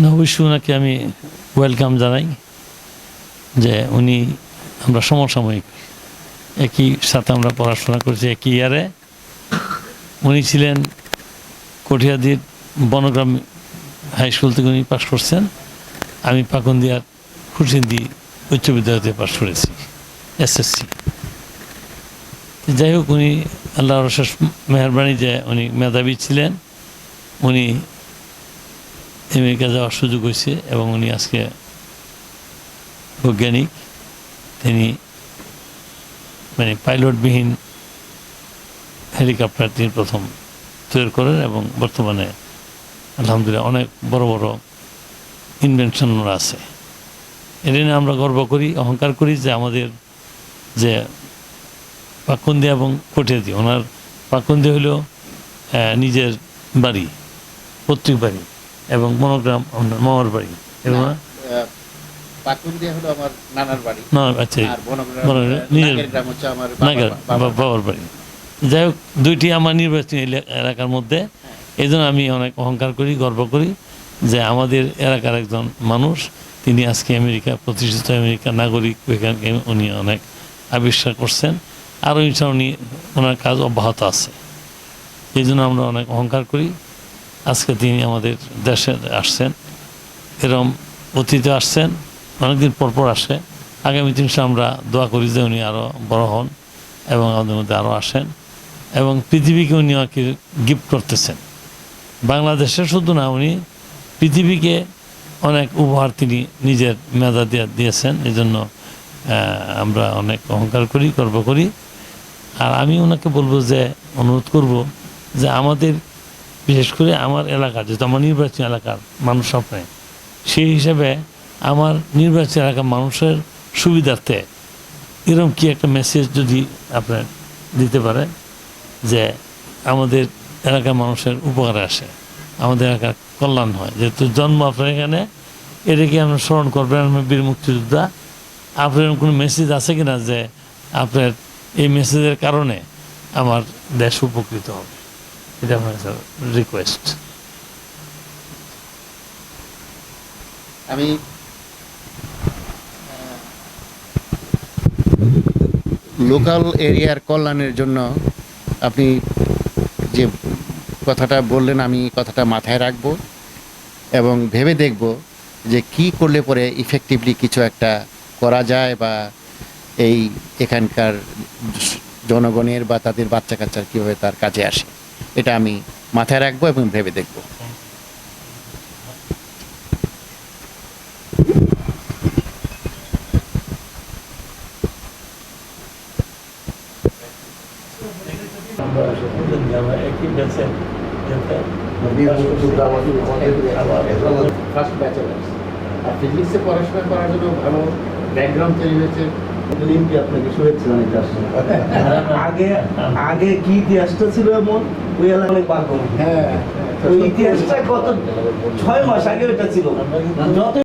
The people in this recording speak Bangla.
না অবশ্যই ওনাকে আমি ওয়েলকাম জানাই যে উনি আমরা সমসাময়িক, একই সাথে আমরা পড়াশোনা করেছি, একই ইয়ারে উনি ছিলেন কঠিয়াদির বনগ্রাম হাই স্কুল থেকে উনি পাশ করছেন। আমি পাকুন্দিয়ার খুরসিন্দি উচ্চ বিদ্যালয়তে পাশ করেছি এসএসসি যাই হোক, উনি আল্লাহর অশেষ মেহরবানি যে উনি মেধাবী ছিলেন, উনি আমেরিকা যাওয়ার সুযোগ হয়েছে এবং উনি আজকে বৈজ্ঞানিক। তিনি মানে পাইলটবিহীন হেলিকপ্টার তিনি প্রথম তৈরি করেন এবং বর্তমানে আলহামদুলিল্লাহ অনেক বড় বড় ইনভেনশন আছে। এটা নিয়ে আমরা গর্ব করি, অহংকার করি যে আমাদের যে পাকুন্দি এবং কটিয়াদি ওনার পাকুন্দি হলো নিজের বাড়ি, পৈতৃক বাড়ি। এবং মনোগ্রাম আপনার মামার বাড়ি এবং আচ্ছা যাই হোক দুইটি আমার নির্বাচনী এলা- এলাকার মধ্যে। এই জন্য আমি অনেক অহংকার করি গর্ব করি যে আমাদের এলাকার একজন মানুষ তিনি আজকে আমেরিকা প্রতিষ্ঠিত আমেরিকার নাগরিক এখানকে উনি অনেক আবিষ্কার করছেন। আরও ইনশা উনি ওনার কাজ অব্যাহত আছে। এই জন্য আমরা অনেক অহংকার করি। আজকে তিনি আমাদের দেশে আসছেন। এরম অতীতে আসছেন, অনেকদিন পর পর আসে। আগামী দিন আমরা দোয়া করি যে উনি আরও বড় হন এবং আমাদের মধ্যে আরও আসেন এবং পৃথিবীকে উনি আমাকে গিফট করতেছেন। বাংলাদেশে শুধু না, উনি পৃথিবীকে অনেক উপহার তিনি নিজের মেধা দিয়ে দিয়েছেন। এই জন্য আমরা অনেক অহংকার করি, গর্ব করি। আর আমি ওনাকে বলব যে, অনুরোধ করব যে আমাদের বিশেষ করে আমার এলাকার যেহেতু আমার নির্বাচনী এলাকার মানুষ আপনার সেই হিসাবে আমার নির্বাচনী এলাকার মানুষের সুবিধার্থে এরকম কি একটা মেসেজ যদি আপনার দিতে পারে যে আমাদের এলাকার মানুষের উপকারে আসে, আমাদের এলাকার কল্যাণ হয়? যেহেতু জন্ম আপনার এখানে, এটা কি আপনার স্মরণ করবেন বীর মুক্তিযোদ্ধা? আপনার কোনো মেসেজ আছে কিনা যে আপনার এই মেসেজের কারণে আমার দেশ উপকৃত হবে? এটা আমার রিকোয়েস্ট আমি লোকাল এরিয়ার কল্যাণের জন্য আপনি যে কথাটা বললেন, আমি কথাটা মাথায় রাখব এবং ভেবে দেখব যে কি করলে পরে ইফেক্টিভলি কিছু একটা করা যায় বা এই এখানকার জনগণের বা তাদের বাচ্চা কাচ্চার কীভাবে তার কাজে আসে। এটা আমি মাথায় রাখব এবং ভেবে দেখব। আর ফিজিক্সে পড়াশোনা করার জন্য ভালো ব্যাকগ্রাউন্ড তৈরি হয়েছে। লিঙ্কে আপনাকে শুভেচ্ছা জানাইতে আগে আগে কি ইতিহাসটা ছিল এমন? ওই এলাকা অনেক হ্যাঁ। ওই ইতিহাসটা কত ছয় মাস আগে ওটা ছিল। যত